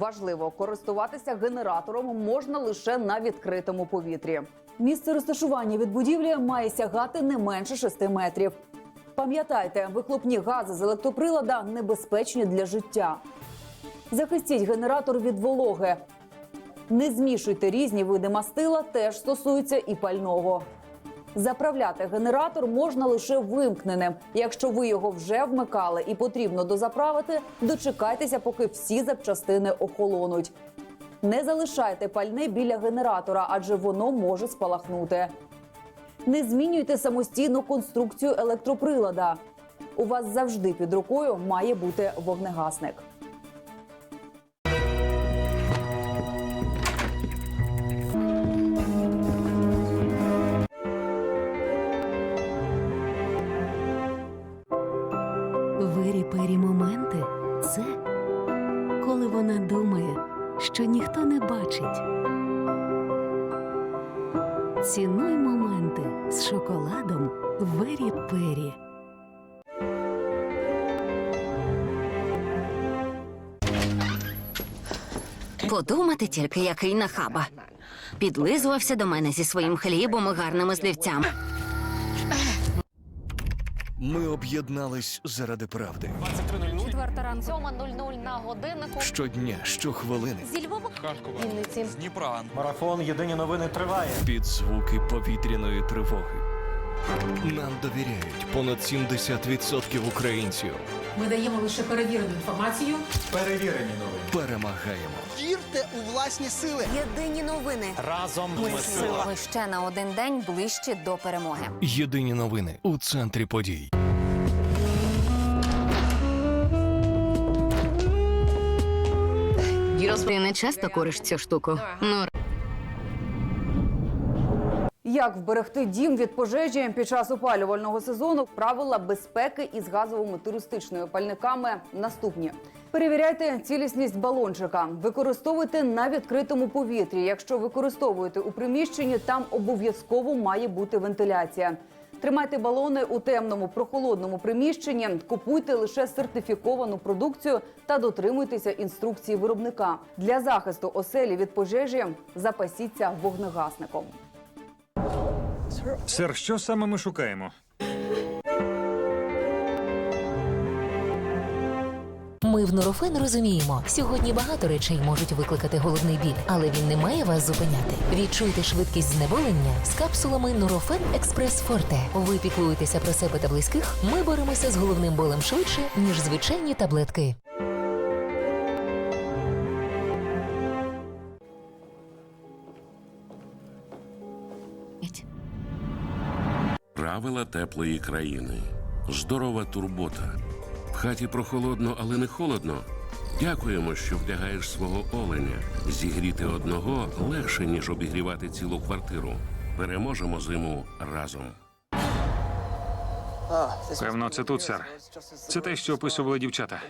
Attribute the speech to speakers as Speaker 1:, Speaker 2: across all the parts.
Speaker 1: Важливо, користуватися генератором можна лише на відкритому повітрі. Місце розташування від будівлі має сягати не менше 6 метрів. Пам'ятайте, вихлопні гази з електроприлада небезпечні для життя. Захистіть генератор від вологи. Не змішуйте різні види мастила, теж стосується і пального. Заправляти генератор можна лише вимкненим. Якщо ви його вже вмикали і потрібно дозаправити, дочекайтеся, поки всі запчастини охолонуть. Не залишайте пальне біля генератора, адже воно може спалахнути. Не змінюйте самостійну конструкцію електроприлада. У вас завжди під рукою має бути вогнегасник.
Speaker 2: Вері пері моменти це коли вона думає, що ніхто не бачить. Цінуй моменти з шоколадом Вері Пері.
Speaker 3: Подумати тільки, який нахаба. Підлизувався до мене зі своїм хлібом і гарними слівцями.
Speaker 4: Ми об'єднались заради правди.
Speaker 5: Четверта ранку. 7.00 на годиннику.
Speaker 4: Щодня, щохвилини,
Speaker 5: Зі Львова.
Speaker 6: Харкова,
Speaker 5: Вінниці.
Speaker 6: з Дніпра.
Speaker 7: Марафон Єдині новини триває.
Speaker 4: під звуки повітряної тривоги. Нам довіряють понад 70% українців.
Speaker 8: Ми даємо лише перевірену інформацію.
Speaker 7: Перевірені новини.
Speaker 4: Перемагаємо.
Speaker 9: Вірте у власні сили.
Speaker 5: Єдині новини.
Speaker 7: Разом
Speaker 5: Ми сила. Ми ще на один день ближче до перемоги.
Speaker 4: Єдині новини у центрі подій.
Speaker 3: Ти не часто куриш цю штуку. Ну,
Speaker 1: Як вберегти дім від пожежі під час опалювального сезону? Правила безпеки із газовими туристичними пальниками наступні. Перевіряйте цілісність балончика. Використовуйте на відкритому повітрі. Якщо використовуєте у приміщенні, там обов'язково має бути вентиляція. Тримайте балони у темному прохолодному приміщенні. Купуйте лише сертифіковану продукцію та дотримуйтеся інструкції виробника. Для захисту оселі від пожежі запасіться вогнегасником.
Speaker 10: Сер, що саме ми шукаємо?
Speaker 2: Ми в Нурофен розуміємо, сьогодні багато речей можуть викликати головний біль, але він не має вас зупиняти. Відчуйте швидкість знеболення з капсулами Нурофен Експрес Форте. Ви піклуєтеся про себе та близьких. Ми боремося з головним болем швидше, ніж звичайні таблетки.
Speaker 11: Правила теплої країни. Здорова турбота. В хаті прохолодно, але не холодно. Дякуємо, що вдягаєш свого оленя. Зігріти одного легше, ніж обігрівати цілу квартиру. Переможемо зиму разом.
Speaker 10: Певно, це тут, сер. Це те, що описували дівчата.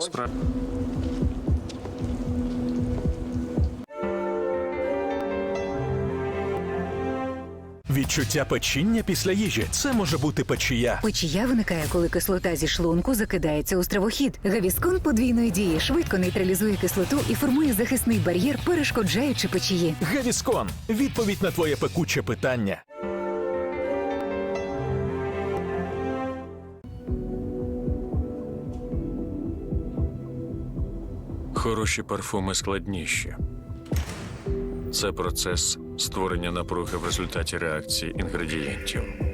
Speaker 10: Спра...
Speaker 12: Відчуття печіння після їжі це може бути печія.
Speaker 2: Печія виникає, коли кислота зі шлунку закидається у стравохід. Гавіскон подвійної дії швидко нейтралізує кислоту і формує захисний бар'єр, перешкоджаючи печії.
Speaker 12: Гевіскон відповідь на твоє пекуче питання.
Speaker 10: Хороші парфуми складніші. Це процес створення напруги в результаті реакції інгредієнтів.